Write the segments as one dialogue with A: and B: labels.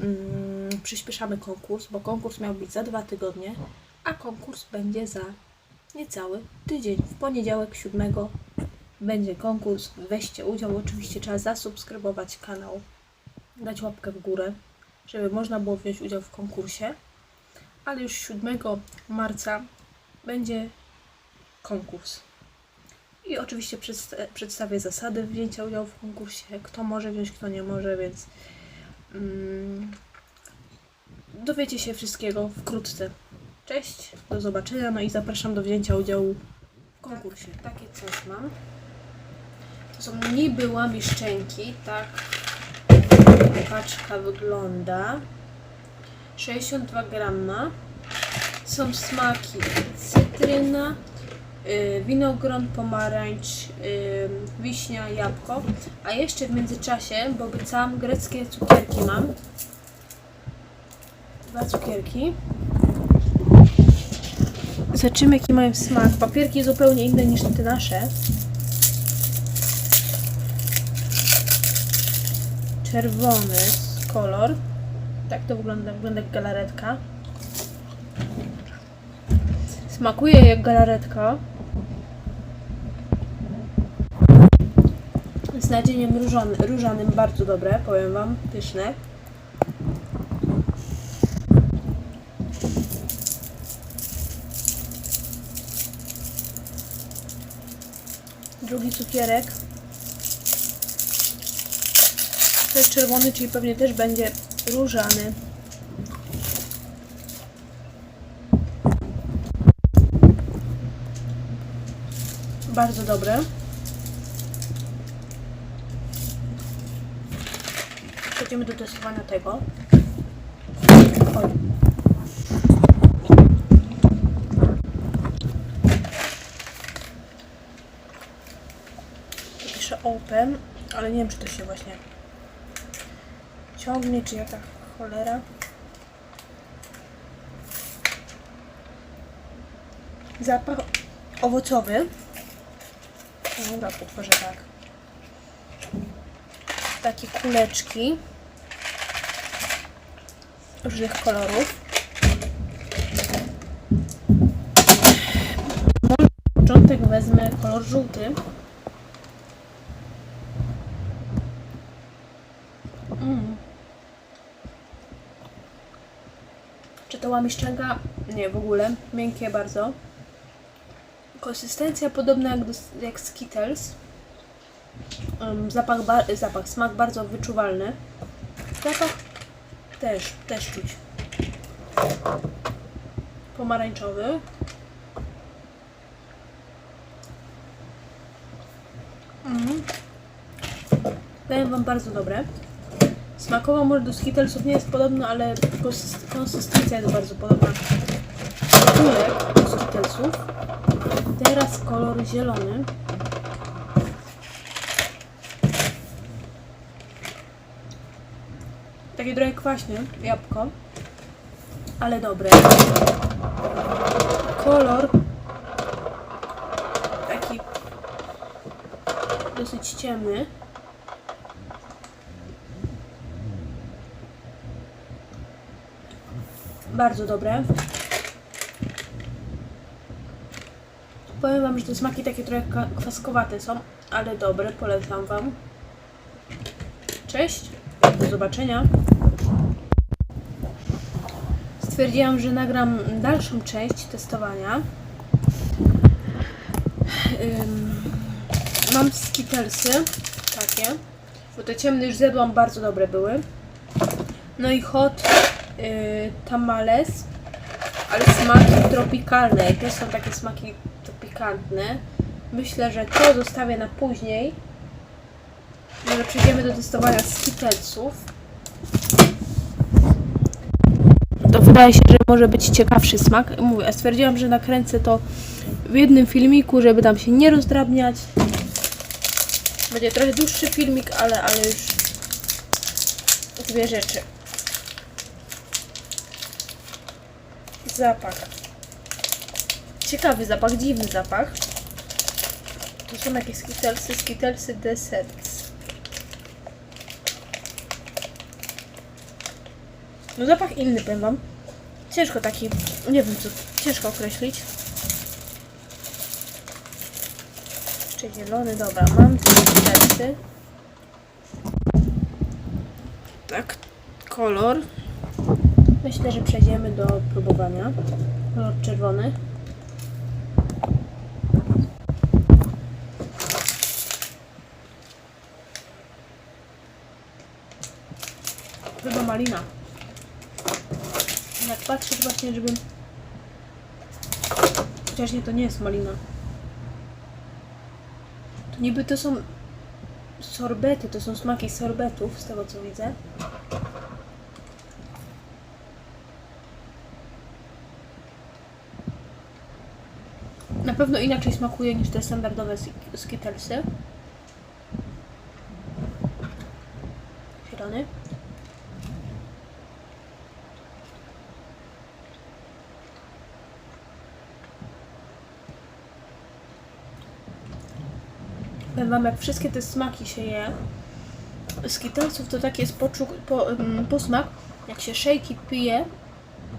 A: mm, przyspieszamy konkurs, bo konkurs miał być za dwa tygodnie, a konkurs będzie za niecały tydzień. W poniedziałek 7 będzie konkurs. Weźcie udział. Oczywiście trzeba zasubskrybować kanał, dać łapkę w górę, żeby można było wziąć udział w konkursie. Ale już 7 marca będzie konkurs. I oczywiście przedsta- przedstawię zasady wzięcia udziału w konkursie, kto może wziąć, kto nie może, więc dowiecie się wszystkiego wkrótce. Cześć, do zobaczenia, no i zapraszam do wzięcia udziału w konkursie. takie coś mam. To są niby łamiszczenki, tak paczka wygląda. 62 grama. Są smaki cytryna, winogron, pomarańcz, y, wiśnia, jabłko. A jeszcze w międzyczasie, bo obiecałam greckie cukierki mam. Dwa cukierki. Zobaczymy jaki mają smak. Papierki zupełnie inne niż te nasze. Czerwony kolor. Tak to wygląda, wygląda jak galaretka. Smakuje jak galaretka. Z nadzieniem różony, różanym bardzo dobre, powiem wam, pyszne. Drugi cukierek. Jest czerwony, czyli pewnie też będzie różany. Bardzo dobre. Przejdziemy do testowania tego. Oj. Piszę open, ale nie wiem czy to się właśnie ciągnie, czy jaka cholera. Zapach owocowy. Dobra, potworzę tak. Takie kuleczki różnych kolorów. Może na początek wezmę kolor żółty. Mm. Czy to łamiszczenka? Nie, w ogóle. Miękkie bardzo. Konsystencja podobna jak, do, jak Skittles. Um, zapach, zapach, smak bardzo wyczuwalny. Zapach też, też czuć. Pomarańczowy. Mm. Daję Wam bardzo dobre. Smakowo może do Skittlesów nie jest podobno, ale konsys- konsystencja jest bardzo podobna. Kulek do Skittlesów. Teraz kolor zielony. Taki trochę kwaśny, jabłko. Ale dobre. Kolor taki dosyć ciemny. Bardzo dobre. Powiem Wam, że te smaki takie trochę kwaskowate są, ale dobre, polecam Wam. Cześć, do zobaczenia. Stwierdziłam, że nagram dalszą część testowania. Mam skittlesy, takie, bo te ciemne już zjadłam, bardzo dobre były. No i hot y, tamales, ale smaki tropikalne. Jak też są takie smaki pikantne. Myślę, że to zostawię na później. Może przejdziemy do testowania skittlesów. To wydaje się, że może być ciekawszy smak. Mówię, a stwierdziłam, że nakręcę to w jednym filmiku, żeby tam się nie rozdrabniać. Będzie trochę dłuższy filmik, ale, ale już dwie rzeczy. Zapach. Ciekawy zapach, dziwny zapach. Tu są jakieś skittlesy, skittlesy desserts. No zapach inny, powiem wam. Ciężko taki, nie wiem co, ciężko określić. Jeszcze zielony, dobra, mam skittlesy. Tak, kolor. Myślę, że przejdziemy do próbowania. Kolor czerwony. Chyba malina. Jak patrzę, to właśnie, żebym... Chociaż nie, to nie jest malina. To niby to są sorbety, to są smaki sorbetów, z tego co widzę. Na pewno inaczej smakuje niż te standardowe sk- skittlesy. Zielony. Powiem wam, jak wszystkie te smaki się je, skittlesów to taki jest po, mm, posmak, jak się szejki pije,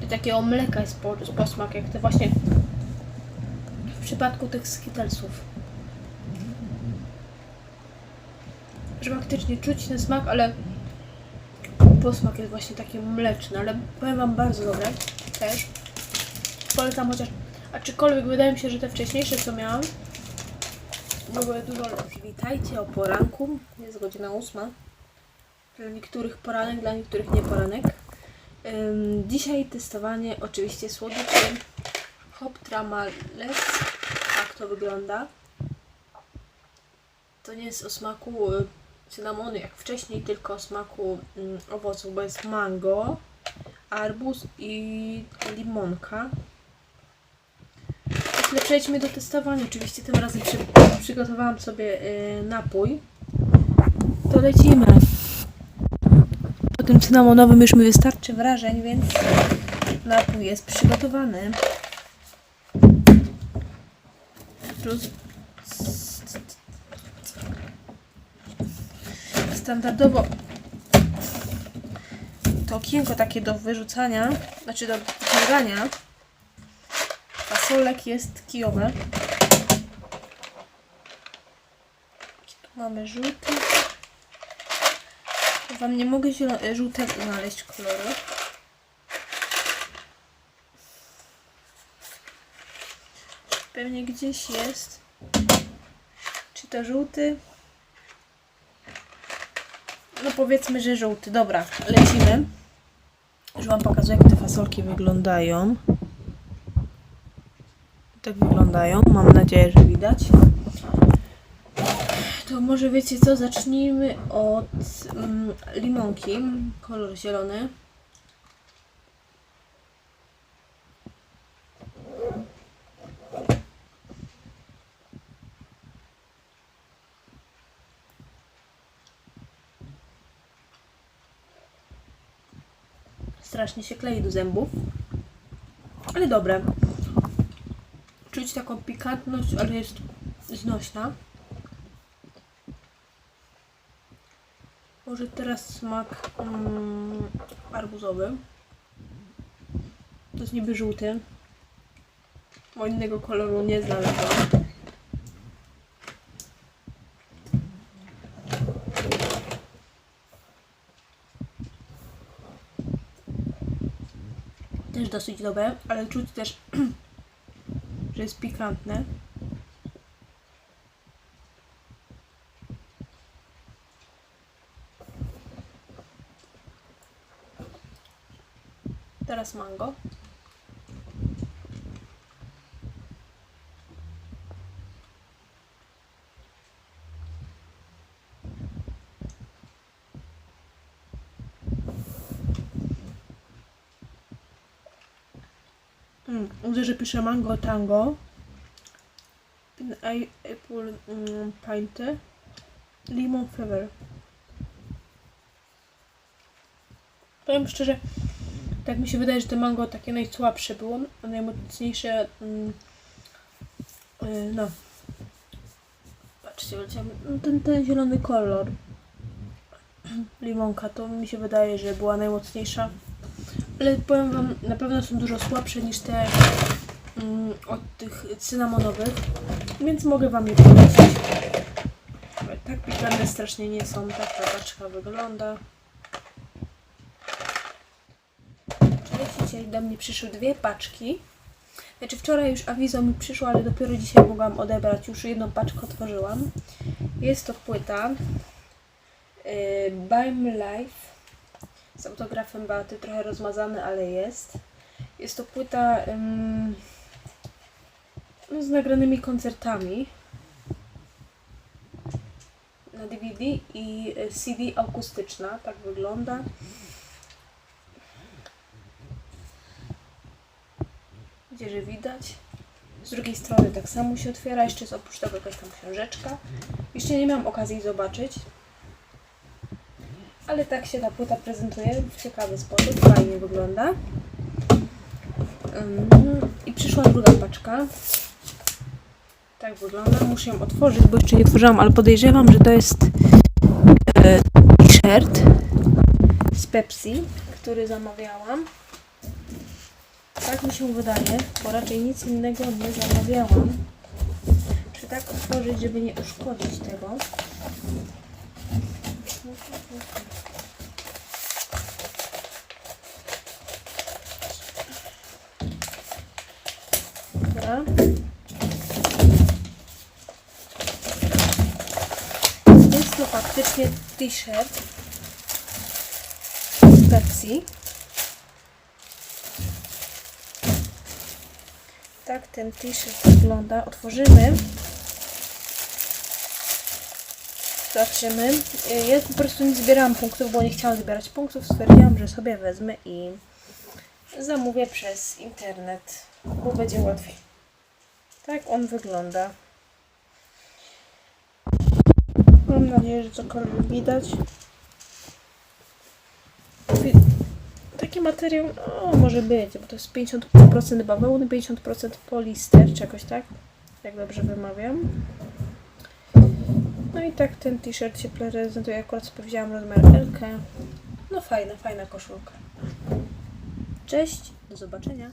A: to takiego mleka jest po, posmak, jak te właśnie w przypadku tych skittlesów. Że faktycznie czuć ten smak, ale posmak jest właśnie taki mleczny, ale powiem wam bardzo dobre też. Polecam chociaż, aczkolwiek wydaje mi się, że te wcześniejsze co miałam, były dużo lepsze. Witajcie o poranku. Jest godzina ósma. Dla niektórych poranek, dla niektórych nie poranek. Ym, dzisiaj testowanie oczywiście słodyczy Hop Tramales. Tak to wygląda. To nie jest o smaku y, cynamonu jak wcześniej, tylko o smaku ym, owoców, bo jest mango, arbuz i limonka. Ale przejdźmy do testowania. Oczywiście tym razem przy, przygotowałam sobie y, napój. To lecimy. Po tym cynamonowym już mi wystarczy wrażeń, więc napój jest przygotowany. Standardowo to okienko takie do wyrzucania, znaczy do wyciągania Fasolek jest kijowe. Tu mamy żółty. Wam nie mogę zielo- żółtego znaleźć koloru. Pewnie gdzieś jest. Czy to żółty? No powiedzmy, że żółty. Dobra, lecimy. Już Wam pokazuję, jak te fasolki wyglądają tak wyglądają. Mam nadzieję, że widać. To może wiecie co? Zacznijmy od mm, limonki. Kolor zielony. Strasznie się klei do zębów. Ale dobre czuć taką pikantność, ale jest znośna. Może teraz smak mm, arbuzowy. To jest niby żółty. Bo innego koloru nie znalazłam. Też dosyć dobre, ale czuć też że jest pikantne. Teraz mango. Widzę, że pisze mango tango. Apple mm, pinte. Lemon fever. Powiem szczerze, tak mi się wydaje, że to mango takie najsłabsze było, najmocniejsze mm, y, no. Patrzcie, leciamy. No, ten, ten zielony kolor limonka, to mi się wydaje, że była najmocniejsza. Ale powiem Wam, na pewno są dużo słabsze niż te mm, od tych cynamonowych, więc mogę Wam je polecić. Tak pikantne strasznie nie są. Tak ta paczka wygląda. Czyli dzisiaj do mnie przyszły dwie paczki. Znaczy wczoraj już awizo mi przyszło, ale dopiero dzisiaj mogłam odebrać. Już jedną paczkę otworzyłam. Jest to płyta yy, Bime Life z autografem Baty, trochę rozmazany, ale jest. Jest to płyta ym, no, z nagranymi koncertami na DVD i y, CD akustyczna, tak wygląda. Gdzie, że widać. Z drugiej strony tak samo się otwiera, jeszcze jest oprócz tego jakaś tam książeczka. Jeszcze nie miałam okazji zobaczyć. Ale tak się ta płyta prezentuje w ciekawy sposób, fajnie wygląda. I przyszła druga paczka. Tak wygląda. Muszę ją otworzyć, bo jeszcze nie otworzyłam, ale podejrzewam, że to jest e, t-shirt z Pepsi, który zamawiałam. Tak mi się wydaje, bo raczej nic innego nie zamawiałam. Czy tak otworzyć, żeby nie uszkodzić tego? Dobra. Jest to faktycznie t-shirt z Pepsi. Tak ten t-shirt wygląda. Otworzymy. Zobaczymy. Y, Ja po prostu nie zbierałam punktów, bo nie chciałam zbierać punktów. Stwierdziłam, że sobie wezmę i zamówię przez internet, bo będzie łatwiej. Tak on wygląda. Mam nadzieję, że cokolwiek widać. Wi- Taki materiał, o, może być, bo to jest 50% bawełny, 50% polister, czy jakoś tak, jak dobrze wymawiam. No i tak ten t-shirt się prezentuje, akurat sobie wzięłam rozmiar L. No fajna, fajna koszulka. Cześć, do zobaczenia.